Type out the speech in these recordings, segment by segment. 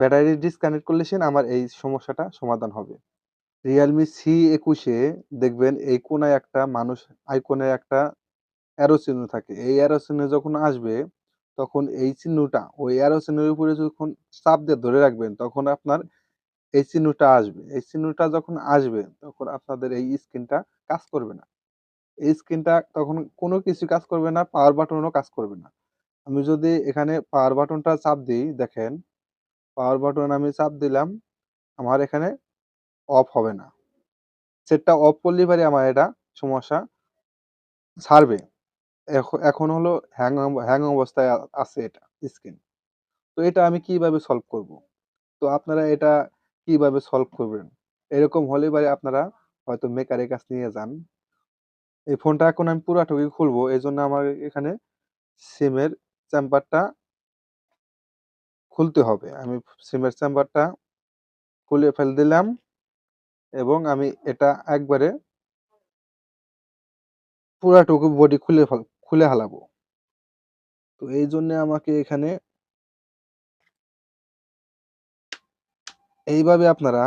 Battery disconnect করলে সেন আমার এই সমস্যাটা সমাধান হবে। রিয়েলমি সি একুশে দেখবেন এই কোণায় একটা মানুষ আইকনে একটা অ্যারো চিহ্ন থাকে। এই অ্যারো চিহ্ন যখন আসবে তখন এই চিহ্নটা ওই অ্যারো চিহ্নের উপরে যখন চাপ দিয়ে ধরে রাখবেন তখন আপনার এই চিহ্নটা আসবে। এই চিহ্নটা যখন আসবে তখন আপনাদের এই স্ক্রিনটা কাজ করবে না। এই স্ক্রিনটা তখন কোনো কিছু কাজ করবে না, পাওয়ার বাটনও কাজ করবে না। আমি যদি এখানে পাওয়ার বাটনটা চাপ দিই দেখেন, পাওয়ার বাটন আমি চাপ দিলাম, আমার এখানে অফ হবে না। সেটটা অফ করলেই পারে আমার এটা সমস্যা ছাড়বে। এখ এখন হলো হ্যাং হ্যাং অবস্থায় আছে এটা স্ক্রিন। তো এটা আমি কীভাবে সলভ করব? তো আপনারা এটা কীভাবে সলভ করবেন? এরকম হলে পারে আপনারা হয়তো মেকারের কাছ নিয়ে যান। এই ফোনটা এখন আমি পুরাটুকুই খুলবো। এজন্য আমার এখানে সিমের চেম্বারটা খুলতে হবে। আমি সিমের চেম্বারটা খুলে ফেল দিলাম এবং আমি এটা একবারে পুরাটুকু বডি খুলে খুলে হালাবো। তো এইজন্যে আমাকে এখানে এইভাবে আপনারা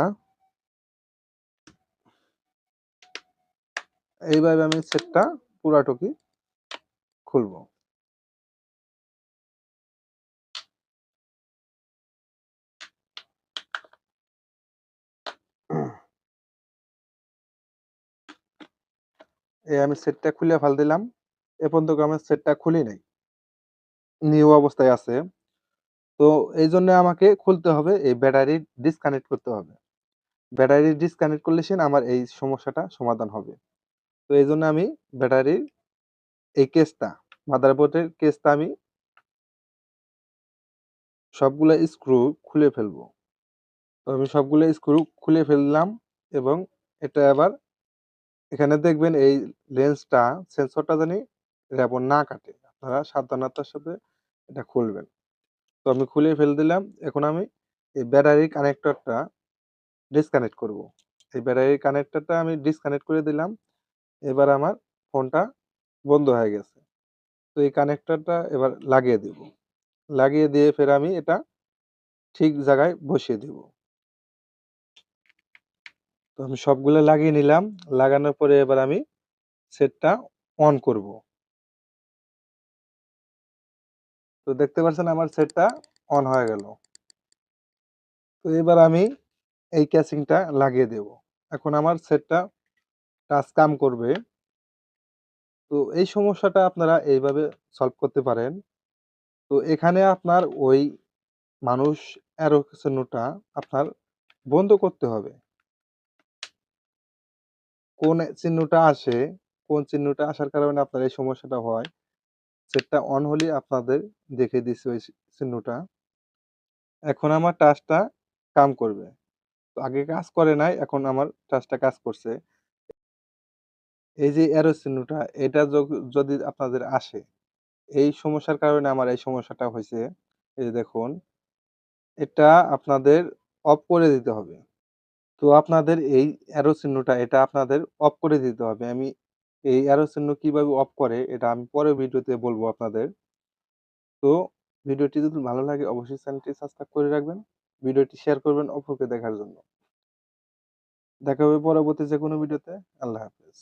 এইভাবে আমি সেটটা পুরাটুকি খুলবো। এই আমি সেটটা খুলে ফেল দিলাম। এ পর্যন্ত আমি সেটটা খুলি নাই। নিউ অবস্থায় আছে। তো এই জন্য আমাকে খুলতে হবে, এই ব্যাটারি ডিসকানেক্ট করতে হবে। ব্যাটারি ডিসকানেক্ট করলে সেন আমার এই সমস্যাটা সমাধান হবে। তো এই জন্য আমি ব্যাটারির এই কেসটা মাদারবোর্ডের কেসটা আমি সবগুলা স্ক্রু খুলে ফেলব। তো আমি সবগুলা স্ক্রু খুলে ফেললাম এবং এটা আবার এখানে দেখবেন এই লেন্সটা সেন্সরটা জানি যেন না কাটে। আপনারা সাবধানতার সাথে এটা খুলবেন। তো আমি খুলে ফেল দিলাম। এখন আমি এই ব্যাটারি কানেক্টরটা ডিসকানেক্ট করব। এই ব্যাটারি কানেক্টরটা আমি ডিসকানেক্ট করে দিলাম। এবার আমার ফোনটা বন্ধ হয়ে গেছে। তো এই কানেক্টরটা এবার লাগিয়ে দিব। লাগিয়ে দিয়ে ফের আমি এটা ঠিক জায়গায় বসিয়ে দিব। তো আমি সবগুলো লাগিয়ে নিলাম। লাগানোর পরে এবার আমি সেটটা অন করব। তো দেখতে পাচ্ছেন আমার সেটটা অন হয়ে গেল। তো এবার আমি এই ক্যাসিংটা লাগিয়ে দেব। এখন আমার সেটটা টাচ কাম করবে। তো এই সমস্যাটা আপনারা এইভাবে সলভ করতে পারেন। তো এখানে আপনার ওই মানুষ অ্যারো চিহ্নটা আপনার বন্ধ করতে হবে। কোন চিহ্নটা আসে, কোন চিহ্নটা আসার কারণে আপনার এই সমস্যাটা হয়, সেটটা অন হলেই আপনাদের দেখে দিচ্ছি ওই চিহ্নটা। এখন আমার টাচটা কাম করবে। তো আগে কাজ করে নাই, এখন আমার টাচটা কাজ করছে। এই যে অ্যারো চিহ্নটা এটা যদি আপনাদের আসে, এই সমস্যার কারণে আমার এই সমস্যাটা হয়েছে এই যে দেখুন, এটা আপনাদের অফ করে দিতে হবে। তো আপনাদের এই অ্যারো চিহ্নটা এটা আপনাদের অফ করে দিতে হবে। আমি এই অ্যারো চিহ্ন কীভাবে অফ করে, এটা আমি পরের ভিডিওতে বলব আপনাদের। তো ভিডিওটি যদি ভালো লাগে, অবশ্যই চ্যানেলটি সাবস্ক্রাইব করে রাখবেন। ভিডিওটি শেয়ার করবেন অপরকে দেখার জন্য। দেখা হবে পরবর্তী যে কোনো ভিডিওতে। আল্লাহ হাফেজ।